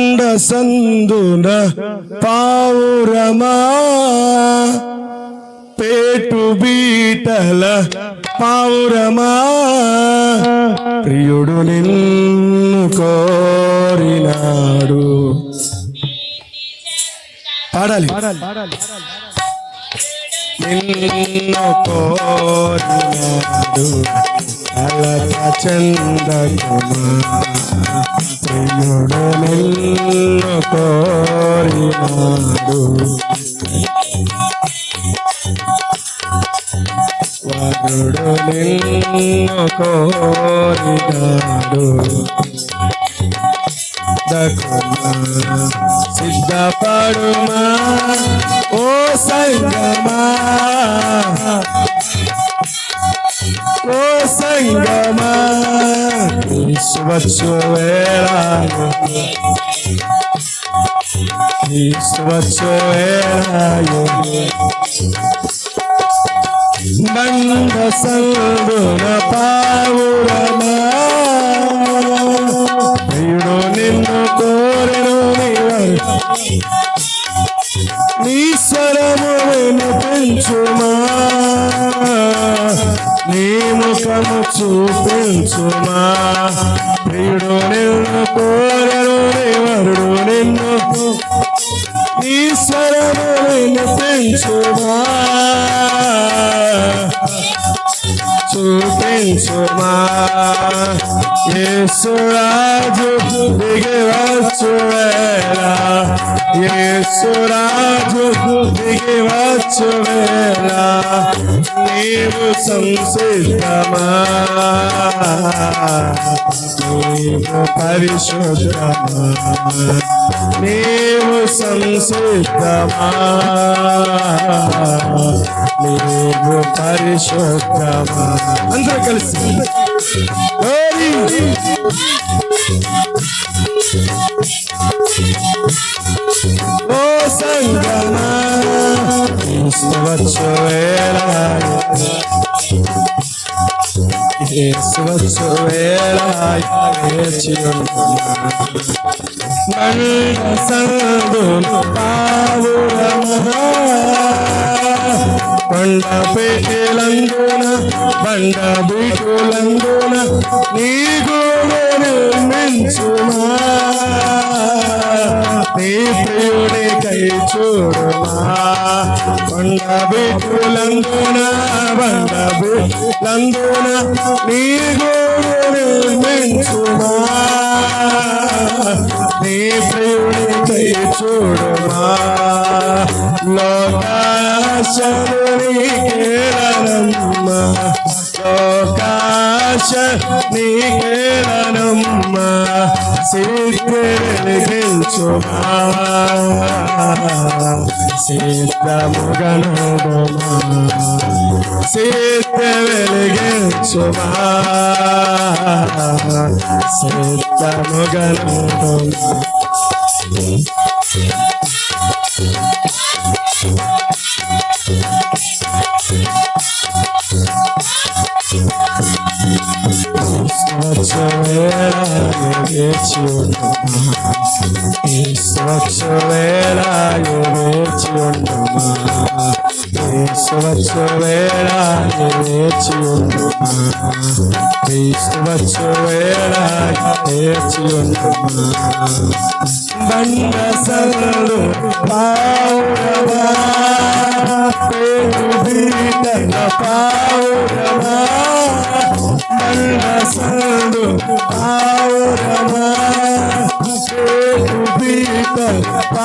కొండ సందున పావురమా? పేటు బీటల పావురమా? ప్రియుడు నిన్ను కోరినాడు. పాడాలి. నిన్ను కోరినాడు అలక చందకుమా ప్రియుడు నిన్ను కోరినాడు వరుడు నిన్ను కోరినాడు దకుమా సిద్ధపడుమా ఓ సంగమా ఓ సంగమా ఈశ్వచ్చు వేళాలు ఈశ్వచ్చు వేళాలు బండ సందున పావురమా స్వరము వినిపించుమా నీ ముఖము చూపించుమా. ప్రియుడు నిన్ను కోరెను నివరుడు నిన్ను నీ స్వరము వినిపించుమా చూపించుమా. యేసురాజు దిగివచ్చు వేళ యేసురాజు దిగివచ్చు వేళ నీవు సంసిద్ధమా నీవు పరిశుద్ధమా నీవు సంసిద్ధమా నీవు పరిశుద్ధమా అందరూ కలిసి Glory. ఓ సంగమా యేసువచ్చు వేళ యేసువచ్చు వేళ వేచి బండ సందును పావురమా కొండ పేటలందున బండ బీటులందున నీ గూడు నిర్మించుమా నీ ప్రియుడి కై చూడుమా కొండ బీటులందున బండ బీటులందున నీ గూడు నిర్మించుమా నీ ప్రియుడి కై చూడుమా లోకాశని కేరళమ్మ లోకాశ నీ కేరళమ్మ సిద్ధెలిగించుమా సిద్ధముగనుడుమా సిద్ధ వెలిగించుమా సిద్ధముగనుడుమా స్వచ్ఛ బండ సల్లు పావురమా పేరు బండ సందు పావురమా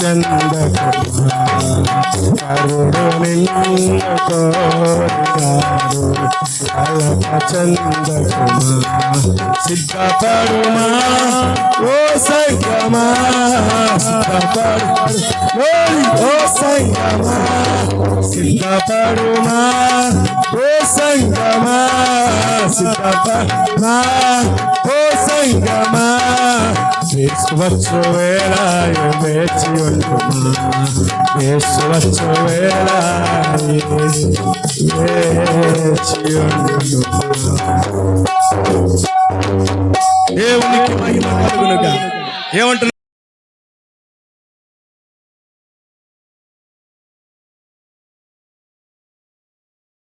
నిన్ను కోరినాడు ఇంటి చంద కరుడు నిన్ను కోరినాడు ఇంత చంద ప్రియుడు నిన్ను కోరినాడు ఇంటి చంద కరుడు నిన్ను కోరినాడు అలక చంద సిద్ధపడుమా ఓ సంగమా సిద్ధపడు ఓ సంగమా సిద్ధపడుమా ఓ సంగమా సిద్ధపడుమా ఓ సంగమా యేసువచ్చు వేళ వేచి ఉంటుమా యేసువచ్చు వేళ వేచి ఉంటుమా